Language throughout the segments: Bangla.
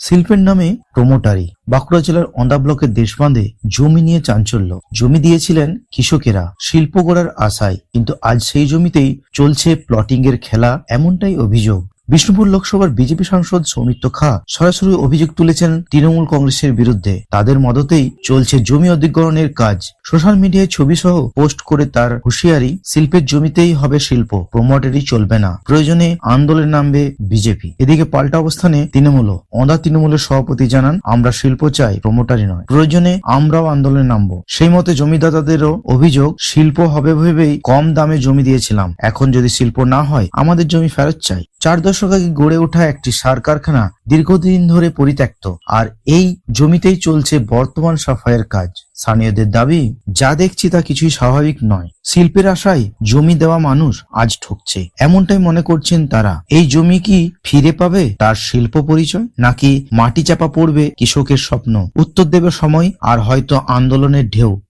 শিল্পের নামে প্রমোটারি। বাঁকুড়া জেলার অন্দা ব্লকের দেশবাঁধে জমি নিয়ে চাঞ্চল্য। জমি দিয়েছিলেন কৃষকেরা। শিল্প গড়ার আশায়। কিন্তু আজ সেই জমিতেই চলছে প্লটিং এর খেলা। এমনটাই অভিযোগ। বিষ্ণুপুর লোকসভার বিজেপি সাংসদ সৌমিত্র খা সরাসরি অভিযোগ তুলেছেন তৃণমূল কংগ্রেসের বিরুদ্ধে। তাদের মদতেই চলছে জমি অধিগ্রহণের কাজ। সোশ্যাল মিডিয়ায় ছবি সহ পোস্ট করে তার হুঁশিয়ারি, শিল্পের জমিতেই হবে শিল্প প্রমোটারি চলবে না। প্রয়োজনে আন্দোলনে নামবে বিজেপি। এদিকে পাল্টা অবস্থানে তৃণমূল, অদা তৃণমূলের সভাপতি জানান, আমরা শিল্প চাই প্রমোটারি নয়। প্রয়োজনে আমরাও আন্দোলনে নামবো। সেই মতে জমিদাতাদেরও অভিযোগ, শিল্প হবে ভেবেই কম দামে জমি দিয়েছিলাম। এখন যদি শিল্প না হয়, আমাদের জমি ফেরত চাই। চার দশক আগে গড়ে ওঠা একটি সার কারখানা দীর্ঘদিন ধরে পরিত্যক্ত। আর এই জমিতেই চলছে বর্তমান সাফাইয়ের কাজ। স্থানীয়দের দাবি, যা দেখছি তা কিছুই স্বাভাবিক নয়। শিল্পের আশায় জমি দেওয়া মানুষ আজ ঠকছে। এমনটাই মনে করছেন তারা। এই জমি কি ফিরে পাবে তার শিল্প পরিচয়, নাকি মাটি চাপা পড়বে কৃষকের স্বপ্ন? উত্তর দেবে সময়, আর হয়তো আন্দোলনের ঢেউ।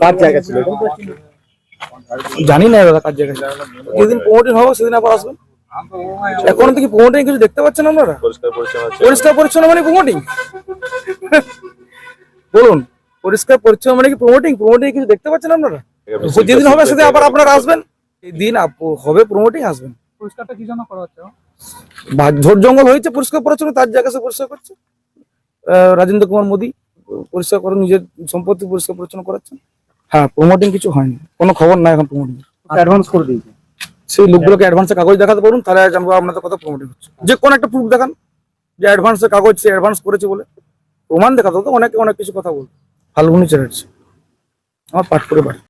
কার জায়গা ছিল? জানি না দাদা কার জায়গা ছিল। যেদিন প্রমোটিং হবে সেদিন আবার আসবেন। এখন থেকে প্রমোটিং কিছু দেখতে পাচ্ছেন আপনারা? পরিষ্কার পরিচ্ছন্ন মানে প্রমোটিং বলুন পরিষ্কার পরিচ্ছন্ন মানে কি প্রমোটিং প্রমোটিং কিছু দেখতে পাচ্ছেন আপনারা? যেদিন হবে সেদিন আবার আপনারা আসবেন। এই দিন আপ- হবে প্রমোটিং আসবেন। পরিষ্কারটা কি জন্য করা হচ্ছে? বা- ঝোড় জঙ্গল হয়েছে পরিষ্কার পরিচ্ছন্ন তার জায়গা সে পরিষ্কার করছে। আহ, রাজেন্দ্র কুমার মোদী পরিষ্কার করে নিজের সম্পত্তি পরিষ্কার পরিচ্ছন্ন করাচ্ছেন। হ্যাঁ প্রমোটিং কিছু হয়নি। কোনো খবর নাই এখন প্রমোটিং অ্যাডভান্স করে দিয়েছে। সেই লোকগুলোকে অ্যাডভান্সে কাগজ দেখাতে পারুন তাহলে জানব আপনাদের কথা প্রমোটিং হচ্ছে। যে কোনো একটা প্রুফ দেখান যে অ্যাডভান্সের কাগজ সে অ্যাডভান্স করেছে বলে। প্রমাণ দেখাতে তো অনেকে অনেক কিছু কথা বলবে। ফাল্গুনি চ্যাটার্জি আমার পাঠ করে বাড়ি।